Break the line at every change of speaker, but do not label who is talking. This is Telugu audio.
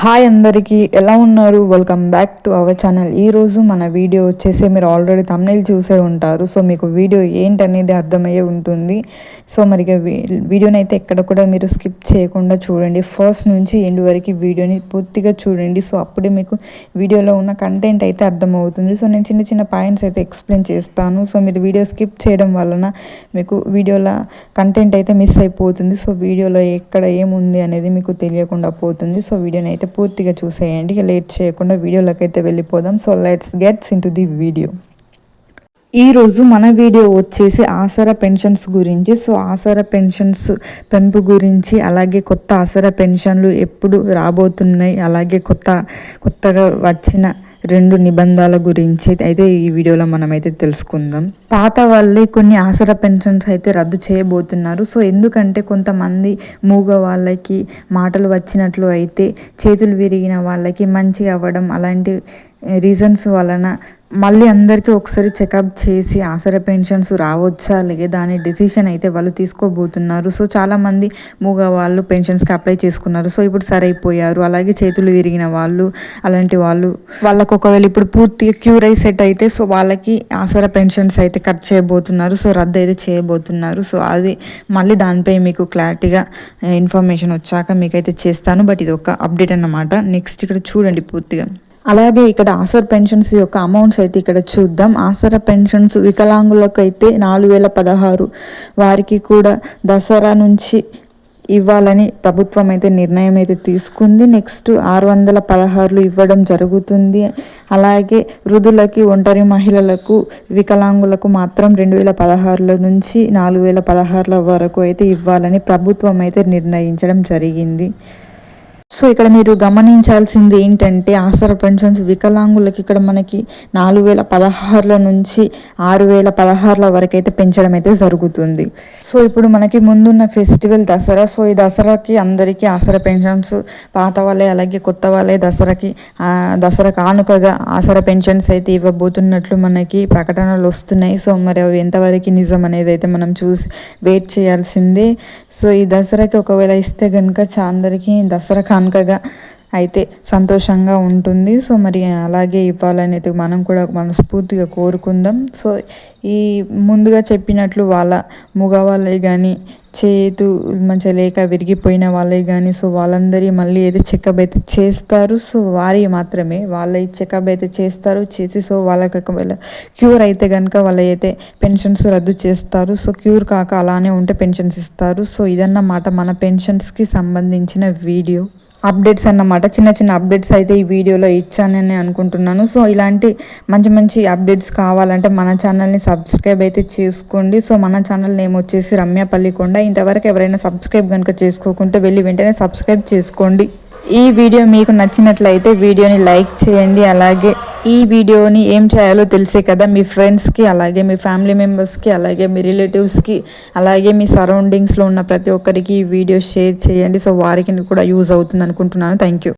హాయ్ అందరికీ ఎలా ఉన్నారు? Welcome back to our channel ఈరోజు మన వీడియో వచ్చేసి మీరు ఆల్రెడీ తమిళ చూసే ఉంటారు. సో మీకు వీడియో ఏంటనేది అర్థమయ్యే ఉంటుంది. సో మరి వీడియోని అయితే ఎక్కడ కూడా మీరు స్కిప్ చేయకుండా చూడండి. ఫస్ట్ నుంచి ఎండ్ వరకు వీడియోని పూర్తిగా చూడండి. సో అప్పుడే మీకు వీడియోలో ఉన్న కంటెంట్ అయితే అర్థమవుతుంది. సో నేను చిన్న చిన్న పాయింట్స్ అయితే ఎక్స్ప్లెయిన్ చేస్తాను. సో మీరు వీడియో స్కిప్ చేయడం వలన మీకు వీడియోలో కంటెంట్ అయితే మిస్ అయిపోతుంది. సో వీడియోలో ఎక్కడ ఏముంది అనేది మీకు తెలియకుండా పోతుంది. సో వీడియోని అయితే పూర్తిగా చూసేయండి. లేట్ చేయకుండా వీడియోలోకి అయితే వెళ్ళిపోదాం. So let's gets in to the video ఈరోజు మన వీడియో వచ్చేసి ఆసరా పెన్షన్స్ గురించి. సో ఆసరా పెన్షన్స్ పెంపు గురించి అలాగే కొత్త ఆసరా పెన్షన్లు ఎప్పుడు రాబోతున్నాయి అలాగే కొత్త కొత్తగా వచ్చిన రెండు నిబంధాల గురించి అయితే ఈ వీడియోలో మనమైతే తెలుసుకుందాం. పాత వాళ్ళే కొన్ని ఆసరా పెన్షన్స్ అయితే రద్దు చేయబోతున్నారు. సో ఎందుకంటే కొంతమంది మూగ వాళ్ళకి మాటలు వచ్చినట్లు అయితే చేతులు విరిగిన వాళ్ళకి మంచిగా అవ్వడం అలాంటి రీజన్స్ వలన మళ్ళీ అందరికీ ఒకసారి చెకప్ చేసి ఆసరా పెన్షన్స్ రావచ్చా? లేదా అనే డెసిషన్ అయితే వాళ్ళు తీసుకోబోతున్నారు. సో చాలామంది మూగ వాళ్ళు పెన్షన్స్కి అప్లై చేసుకున్నారు. సో ఇప్పుడు సరైపోయారు. అలాగే చేతులు విరిగిన వాళ్ళు అలాంటి వాళ్ళు వాళ్ళకు ఒకవేళ ఇప్పుడు పూర్తిగా క్యూర్ అయి సెట్ అయితే సో వాళ్ళకి ఆసరా పెన్షన్స్ అయితే కట్ చేయబోతున్నారు. సో రద్దు అయితే చేయబోతున్నారు. సో అది మళ్ళీ దానిపై మీకు క్లారిటీగా ఇన్ఫర్మేషన్ వచ్చాక మీకైతే చేస్తాను. బట్ ఇది ఒక అప్డేట్ అన్నమాట. నెక్స్ట్ ఇక్కడ చూడండి పూర్తిగా. అలాగే ఇక్కడ ఆసర్ పెన్షన్స్ యొక్క అమౌంట్స్ అయితే ఇక్కడ చూద్దాం. ఆసర పెన్షన్స్ వికలాంగులకు అయితే నాలుగు వేల పదహారు. వారికి కూడా దసరా నుంచి ఇవ్వాలని ప్రభుత్వం అయితే నిర్ణయం అయితే తీసుకుంది. నెక్స్ట్ ఆరు వందల పదహారులు ఇవ్వడం జరుగుతుంది. అలాగే వృద్ధులకి ఒంటరి మహిళలకు వికలాంగులకు మాత్రం రెండు వేల పదహారుల నుంచి నాలుగు వేల పదహారుల వరకు అయితే ఇవ్వాలని ప్రభుత్వం అయితే నిర్ణయించడం జరిగింది. సో ఇక్కడ మీరు గమనించాల్సింది ఏంటంటే ఆసర పెన్షన్స్ వికలాంగులకి ఇక్కడ మనకి నాలుగు వేల పదహారుల నుంచి ఆరు వేల పదహారుల వరకు అయితే పెంచడం అయితే జరుగుతుంది. సో ఇప్పుడు మనకి ముందున్న ఫెస్టివల్ దసరా. సో ఈ దసరాకి అందరికీ ఆసర పెన్షన్స్ పాత వాళ్ళే అలాగే కొత్త వాళ్ళే దసరాకి దసరా కానుకగా ఆసర పెన్షన్స్ అయితే ఇవ్వబోతున్నట్లు మనకి ప్రకటనలు వస్తున్నాయి. సో మరి అవి ఎంతవరకు నిజం అనేది అయితే మనం చూసి వెయిట్ చేయాల్సిందే. సో ఈ దసరాకి ఒకవేళ ఇస్తే కనుక అందరికీ దసరా కానుకగా అయితే సంతోషంగా ఉంటుంది. సో మరి అలాగే ఇవ్వాలనేది మనం కూడా మనస్ఫూర్తిగా కోరుకుందాం. సో ఈ ముందుగా చెప్పినట్లు వాళ్ళ మగవాళ్ళే కానీ చేతు మంచిగా లేక విరిగిపోయిన వాళ్ళే కానీ సో వాళ్ళందరి మళ్ళీ అయితే చెకప్ అయితే చేస్తారు సో వారి మాత్రమే. వాళ్ళ చెకప్ అయితే చేస్తారు చేసి సో వాళ్ళకి ఒకవేళ క్యూర్ అయితే కనుక వాళ్ళైతే పెన్షన్స్ రద్దు చేస్తారు. సో క్యూర్ కాక అలానే ఉంటే పెన్షన్స్ ఇస్తారు. సో ఇదన్నమాట మన పెన్షన్స్కి సంబంధించిన వీడియో. అప్డేట్స్ అన్నమాట. చిన్న చిన్న అప్డేట్స్ అయితే ఈ వీడియోలో ఇచ్చానని అనుకుంటున్నాను. సో ఇలాంటి మంచి మంచి అప్డేట్స్ కావాలంటే మన ఛానల్ని సబ్స్క్రైబ్ అయితే చేసుకోండి. సో మన ఛానల్ నేమ్ వచ్చేసి రమ్యపల్లికొండ. ఇంతవరకు ఎవరైనా సబ్స్క్రైబ్ కనుక చేసుకోకుంటే వెళ్ళి వెంటనే సబ్స్క్రైబ్ చేసుకోండి. ఈ వీడియో మీకు నచ్చినట్లయితే వీడియోని లైక్ చేయండి. అలాగే ఈ వీడియోని ఏం చేయాలో తెలిసే కదా మీ ఫ్రెండ్స్కి అలాగే మీ ఫ్యామిలీ మెంబర్స్కి అలాగే మీ రిలేటివ్స్కి అలాగే మీ సరౌండింగ్స్లో ఉన్న ప్రతి ఒక్కరికి ఈ వీడియో షేర్ చేయండి. సో వారికి కూడా యూజ్ అవుతుంది అనుకుంటున్నాను. Thank you.